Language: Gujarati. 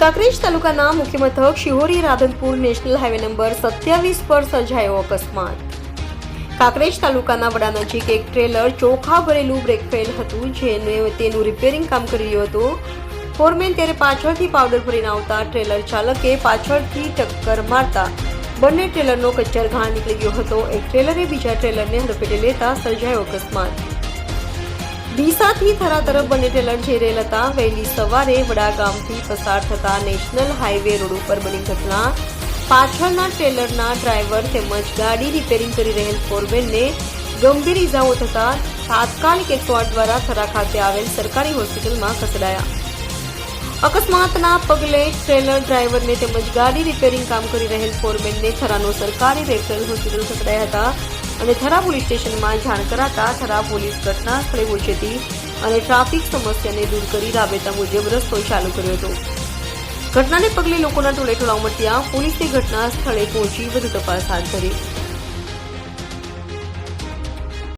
કાંકરેજ તાલુકાના મુખ્ય મથક Shihori Radhanpur national highway number સત્યાવીસ પર સર્જાયો અકસ્માત. કાંકરેજ તાલુકાના વડા નજીક એક ટ્રેલર ચોખા ભરેલું બ્રેક ફેલ હતું, જેને તેનું રિપેરિંગ કામ કરી રહ્યું હતું. ફોરમેન ત્યારે પાછળથી પાવડર ભરીને આવતા ટ્રેલર ચાલકે પાછળથી ટક્કર મારતા બંને ટ્રેલરનો કચ્છર ઘા નીકળી ગયો હતો. એક ટ્રેલરે બીજા ટ્રેલરને હડફેટે લેતા સર્જાયો અકસ્માત. ડીસાથી થરા તરફ બંને ટ્રેલર જઈ રહેલ હતા. વહેલી સવારે વડા ગામથી પસાર થતા નેશનલ હાઈવે રોડ ઉપર બની ઘટના. પાછળના ટ્રેલરના ડ્રાઈવર તેમજ ગાડી રિપેરિંગ કરી રહેલ ફોરમેનને ગંભીર ઇજાઓ થતા તાત્કાલિક એકસો દ્વારા થરા ખાતે આવેલ સરકારી હોસ્પિટલમાં ખસેડાયા. અકસ્માતના પગલે ટ્રેલર ડ્રાઈવરને તેમજ ગાડી રિપેરિંગ કામ કરી રહેલ ફોરમેનને થરાનો સરકારી રેફરલ હોસ્પિટલ ખસેડાયા હતા. અને થરા પોલીસ સ્ટેશનમાં જાણ કરાતા થરા પોલીસ ઘટના સ્થળે પહોંચી અને ટ્રાફિક સમસ્યાને દૂર કરી રાબેતા મુજબ રસ્તો ચાલુ કર્યો હતો. ઘટનાને પગલે લોકોના ટોળે ટોળા ઉમટ્યા પોલીસે ઘટના સ્થળે પહોંચી વધુ તપાસ હાથ ધરી.